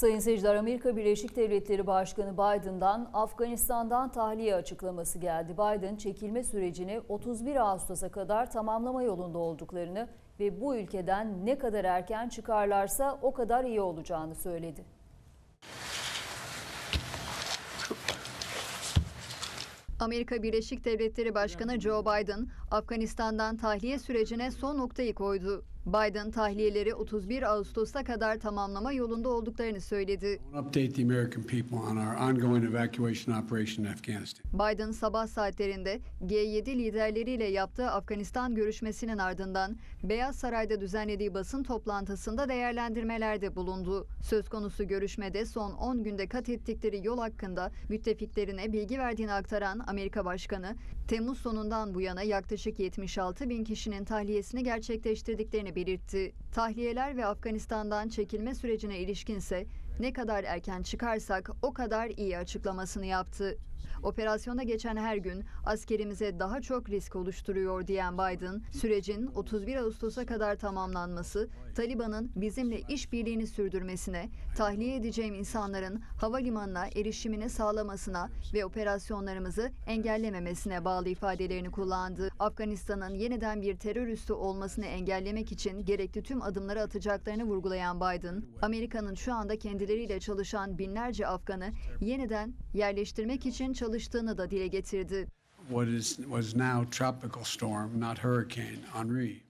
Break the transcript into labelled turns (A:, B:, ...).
A: Sayın seyirciler Amerika Birleşik Devletleri Başkanı Biden'dan Afganistan'dan tahliye açıklaması geldi. Biden çekilme sürecini 31 Ağustos'a kadar tamamlama yolunda olduklarını ve bu ülkeden ne kadar erken çıkarlarsa o kadar iyi olacağını söyledi.
B: Amerika Birleşik Devletleri Başkanı Joe Biden, Afganistan'dan tahliye sürecine son noktayı koydu. Biden tahliyeleri 31 Ağustos'a kadar tamamlama yolunda olduklarını söyledi. Biden sabah saatlerinde G7 liderleriyle yaptığı Afganistan görüşmesinin ardından Beyaz Saray'da düzenlediği basın toplantısında değerlendirmelerde bulundu. Söz konusu görüşmede son 10 günde kat ettikleri yol hakkında müttefiklerine bilgi verdiğini aktaran Amerika Başkanı, Temmuz sonundan bu yana yaklaşık 76 bin kişinin tahliyesini gerçekleştirdiklerini belirtti. Tahliyeler ve Afganistan'dan çekilme sürecine ilişkinse ne kadar erken çıkarsak o kadar iyi açıklamasını yaptı. Operasyona geçen her gün askerimize daha çok risk oluşturuyor diyen Biden, sürecin 31 Ağustos'a kadar tamamlanması, Taliban'ın bizimle işbirliğini sürdürmesine, tahliye edeceğim insanların havalimanına erişimini sağlamasına ve operasyonlarımızı engellememesine bağlı ifadelerini kullandı. Afganistan'ın yeniden bir terör üssü olmasını engellemek için gerekli tüm adımları atacaklarını vurgulayan Biden, Amerika'nın şu anda kendileriyle çalışan binlerce Afgan'ı yeniden yerleştirmek için çalıştığını da dile getirdi.
C: What is was now Tropical Storm, not Hurricane Henri.